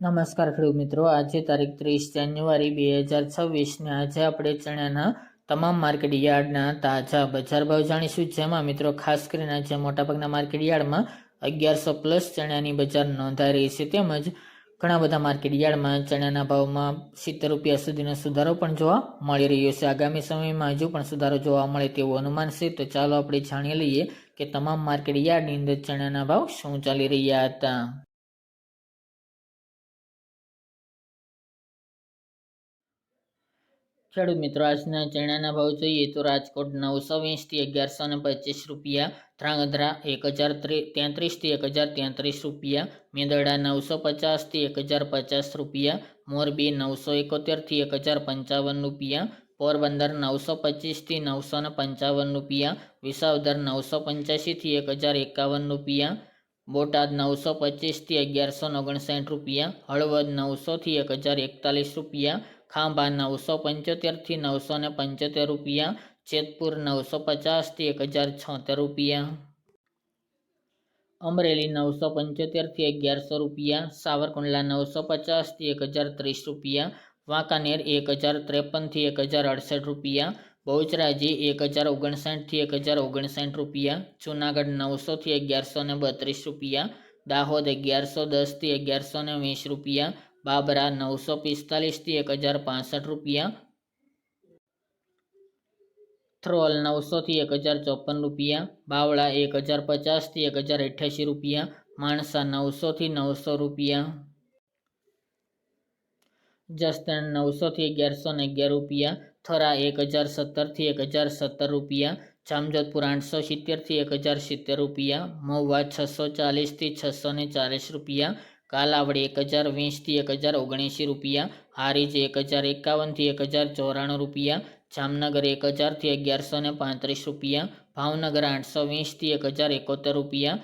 નમસ્કાર ખેડૂત મિત્રો, આજે તારીખ ત્રીસ જાન્યુઆરી બે હજાર છવ્વીસને આજે આપણે ચણાના તમામ માર્કેટ યાર્ડના તાજા બજાર ભાવ જાણીશું. જેમાં મિત્રો, ખાસ કરીને આજે મોટાભાગના માર્કેટ યાર્ડમાં અગિયારસો પ્લસ ચણાની બજાર નોંધાઈ રહી છે. તેમજ ઘણા બધા માર્કેટ યાર્ડમાં ચણાના ભાવમાં સિત્તેર રૂપિયા સુધીનો સુધારો પણ જોવા મળી રહ્યો છે. આગામી સમયમાં હજુ પણ સુધારો જોવા મળે તેવું અનુમાન છે. તો ચાલો આપણે જાણી લઈએ કે તમામ માર્કેટ યાર્ડની અંદર ચણાના ભાવ શું ચાલી રહ્યા હતા. ખેડૂત મિત્રો, આજના ચણાના ભાવ જોઈએ તો રાજકોટ નવસો વીસથી અગિયારસો ને પચીસ રૂપિયા, ધ્રાંગધ્રા એક હજાર તેત્રીસથી એક હજાર તેત્રીસ રૂપિયા, મેંદરડા નવસો પચાસથી એક હજાર પચાસ રૂપિયા, મોરબી નવસો એકોતેરથી એક હજાર પંચાવન રૂપિયા, પોરબંદર નવસો પચીસથી નવસો ને પંચાવન રૂપિયા, વિસાવદર નવસો પંચ્યાસીથી એક હજાર એકાવન રૂપિયા, બોટાદ નવસો પચીસથી અગિયારસો ઓગણસાઠ રૂપિયા, હળવદ નવસોથી એક હજાર એકતાલીસ રૂપિયા ખાંભા નવસો પંચોતેરથી નવસો ને પંચોતેર રૂપિયા, જેતપુર નવસો પચાસથી એક હજાર છોતેર રૂપિયા. અમરેલી નવસો પંચોતેરથી અગિયારસો રૂપિયા, સાવરકુંડલા નવસો પચાસથી એક હજાર ત્રીસ રૂપિયા, વાંકાનેર એક હજાર ત્રેપનથી એક હજાર અડસઠ રૂપિયા, બહુચરાજી એક હજાર ઓગણસાઠથી એક હજાર ઓગણસાઠ રૂપિયા, જુનાગઢ નવસોથી અગિયારસો ને બત્રીસ રૂપિયા, દાહોદ અગિયારસો દસથી અગિયારસો ને વીસ રૂપિયા બાબરા નવસો પિસ્તાલીસથી એક હજાર પાસઠ રૂપિયા થ્રોલ નવસોથી એક હજાર ચોપન રૂપિયા બાવળા એક હજાર પચાસથી એક હજાર અઠ્યાસી રૂપિયા માણસા નવસોથી નવસો રૂપિયા જસદણ નવસોથી અગિયારસો ને અગિયાર રૂપિયા થરા એક હજાર સત્તરથી એક હજાર સત્તર રૂપિયા જામજોધપુર આઠસો સિત્તેરથી એક હજાર સિત્તેર રૂપિયા મહુવા છસો ચાલીસથી છસો ને ચાલીસ રૂપિયા કાલાવડી એક હજાર વીસથી એક હજાર ઓગણીસી રૂપિયા, હારીજ એક હજાર એકાવનથી એક હજાર ચોરાણું રૂપિયા, જામનગર એક હજારથી અગિયારસો ને પાંત્રીસ રૂપિયા, ભાવનગર આઠસો વીસથી એક હજાર એકોતેર રૂપિયા